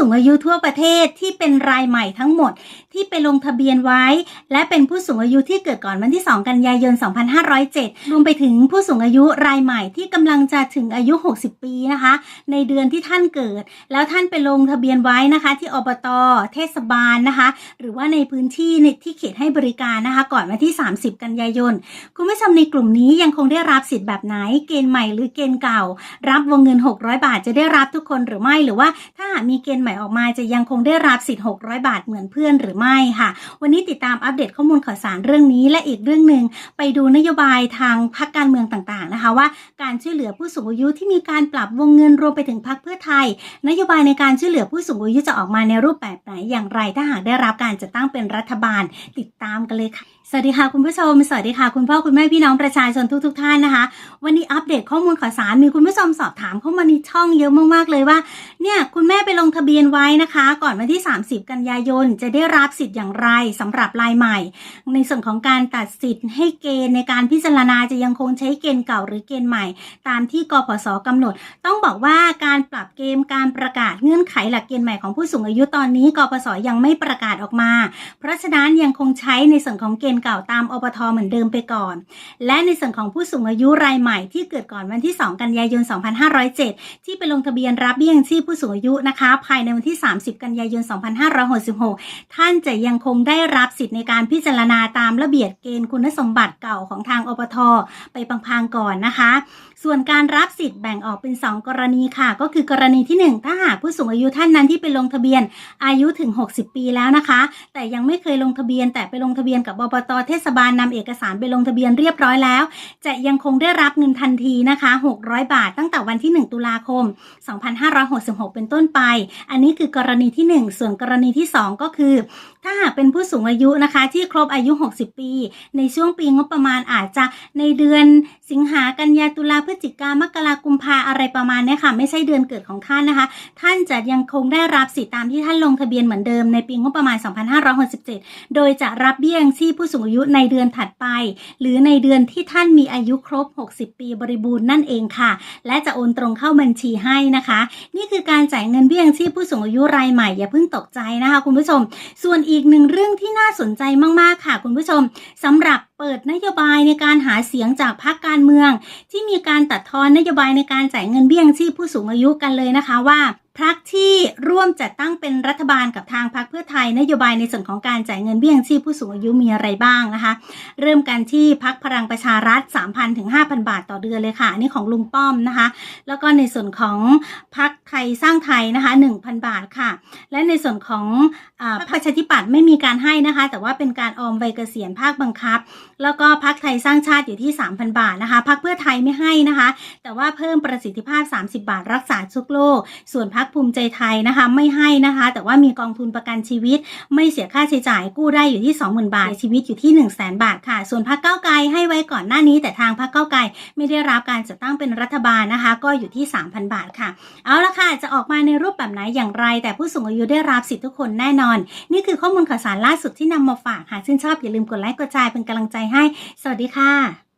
สูงอายุทั่วประเทศที่เป็นรายใหม่ทั้งหมดที่ไปลงทะเบียนไว้ และเป็นผู้สูงอายุที่เกิดก่อนวันที่ 2 กันยายน 2507 รวมไปถึงผู้สูงอายุรายใหม่ที่กำลังจะถึงอายุ 60 ปีนะคะ ในเดือนที่ท่านเกิด แล้วท่านไปลงทะเบียนไว้นะคะ ที่อบต เทศบาลนะคะ หรือว่าในพื้นที่ในที่เขตให้บริการนะคะ ก่อนวันที่ 30 กันยายน คุณผู้ชมในกลุ่มนี้ยังคงได้รับสิทธิ์แบบไหนเกณฑ์ใหม่หรือเกณฑ์เก่า รับวงเงิน 600 บาทจะได้รับทุกคนหรือไม่หรือว่าถ้าหากมีเกณฑ์ใหม่ออกมาจะยังคงได้รับสิทธิ์ 600 บาทเหมือนเพื่อนหรือไม่ค่ะ วันนี้ติดตามอัปเดตข้อมูลข่าวสารเรื่องนี้ และอีกเรื่องหนึ่งไปดูนโยบายทางพรรคการเมืองต่างๆนะคะว่า การช่วยเหลือผู้สูงอายุที่มีการปรับวงเงินรวมไปถึงพรรคเพื่อไทย นโยบายในการช่วยเหลือผู้สูงอายุจะออกมาในรูปแบบไหนอย่างไรถ้าหากได้รับการจัดตั้งเป็นรัฐบาลติดตามกันเลยค่ะสวัสดีค่ะคุณผู้ชม สวัสดีค่ะคุณพ่อคุณแม่พี่น้องประชาชนทุกๆทท่านนะคะ วันนี้อัปเดตข้อมูลข่าวสารมีคุณผู้ชมสอบถามเข้ามาในช่องเยอะมากๆเลยว่าเนี่ยคุณแม่ไปลงทะเบียนไว้นะคะ ก่อนวันที่ 30 กันยายนจะได้รับสิทธิ์อย่างไรสำหรับรายใหม่ ในส่วนของการตัดสิทธิ์ให้เกณฑ์ในการพิจารณาจะยังคงใช้เกณฑ์เก่าหรือเกณฑ์ใหม่ ตามที่กพศกำหนด ต้องบอกว่าการปรับเกณฑ์การประกาศเงื่อนไขหลักเกณฑ์ใหม่ของผู้สูงอายุตอนนี้กพศยังไม่ประกาศออกมา เพราะฉะนั้นยังคงใช้ในส่วนของเกณฑ์เก่าตามอบทเหมือนเดิมไปก่อน และในส่วนของผู้สูงอายุรายใหม่ที่เกิดก่อนวันที่ 2 กันยายน 2507 ที่ไปลงทะเบียนรับเบี้ยยังชีพผู้สูงอายุนะคะ ภายในวันที่ 30 กันยายน 2566 ท่านจะยังคงได้รับสิทธิ์ในการพิจารณาตามระเบียบเกณฑ์คุณสมบัติเก่าของทางอบทไปพังๆก่อนนะคะ ส่วนการรับสิทธิ์แบ่งออกเป็น 2 กรณีค่ะ ก็คือกรณีที่ 1 ถ้าหากผู้สูงอายุท่านนั้นที่ไปลงทะเบียนอายุถึง 60 ปีแล้วนะคะ แต่ยังไม่เคยลงทะเบียน แต่ไปลงทะเบียนกับอบตเทศบาลนำเอกสารไปลงทะเบียนเรียบร้อยแล้ว จะยังคงได้รับเงินทันทีนะคะ 600 บาทตั้งแต่วันที่ 1 ตุลาคม 2566 เป็นต้นไป อันนี้คือกรณีที่ 1 ส่วนกรณีที่ 2 ก็คือ ถ้าหากเป็นผู้สูงอายุนะคะ ที่ครบอายุ 60 ปี ในช่วงปีงบประมาณอาจจะในเดือนสิงหากันยาตุลาพฤศจิกามกรากุมภาอะไรประมาณเนี้ยค่ะไม่ใช่เดือนเกิดของท่านนะคะ ท่านจะยังคงได้รับสิทธิตามที่ท่านลงทะเบียนเหมือนเดิมในปีงบประมาณ 2567 โดยจะรับเบี้ยยังชีพผู้สูงอายุในเดือนถัดไป หรือในเดือนที่ท่านมีอายุครบ 60 ปีบริบูรณ์นั่นเองค่ะ และจะโอนตรงเข้าบัญชีให้นะคะ นี่คือการจ่ายเงินเบี้ยยังชีพผู้สูงอายุรายใหม่อย่าเพิ่งตกใจนะคะ คุณผู้ชม ส่วนอีกหนึ่งเรื่องที่น่าสนใจมากๆค่ะ คุณผู้ชมสำหรับ เปิดนโยบายในการหาเสียงจากพรรคการเมือง ที่มีการตัดทอนนโยบายในการจ่ายเงินเบี้ยงชีพผู้สูงอายุกันเลยนะคะว่า พรรคที่ร่วมจัดตั้งเป็นรัฐบาลกับทางพรรคเพื่อไทย นโยบายในส่วนของการจ่ายเงินเบี้ยยังชีพผู้สูงอายุมีอะไรบ้างนะคะ เริ่มกันที่พรรคพลังประชารัฐ 3,000ถึง5,000 บาทต่อเดือนเลยค่ะอันนี่ของลุงป้อมนะคะ แล้วก็ในส่วนของพรรคไทยสร้างไทยนะคะ 1,000 บาทค่ะ และในส่วนของอพรรคประชาธิปัตย์ไม่มีการให้นะคะ แต่ว่าเป็นการออมใบเกษียณภาคบังคับ แล้วก็พรรคไทยสร้างชาติอยู่ที่ 3,000 บาทนะคะพรรคเพื่อไทยไม่ให้นะคะ แต่ว่าเพิ่มประสิทธิภาพ 30 บาทรักษาทุกโรคส่วนพรรคภูมิใจไทยนะคะไม่ให้นะคะ แต่ว่ามีกองทุนประกันชีวิต ไม่เสียค่าใช้จ่ายกู้ได้อยู่ที่ 20,000 บาทชีวิตอยู่ที่ 1 0 0 0 0แบาทค่ะ ส่วนพรรคเก้าไกลให้ไว้ก่อนหน้านี้ แต่ทางพรรคเก้าไกลไม่ได้รับการจัดตั้งเป็นรัฐบาลนะคะ ก็อยู่ที่ 3,000 บาทค่ะ เอาละค่ะจะออกมาในรูปแบบไหนอย่างไร แต่ผู้สูงอายุได้รับสิทธิทุกคนแน่นอน นี่คือข้อมูลข่าวสารล่าสุดที่นำมาฝากหากชื่นชอบอย่าลืมกดไลค์กดแชร์เป็นกำลังใจให้ สวัสดีค่ะ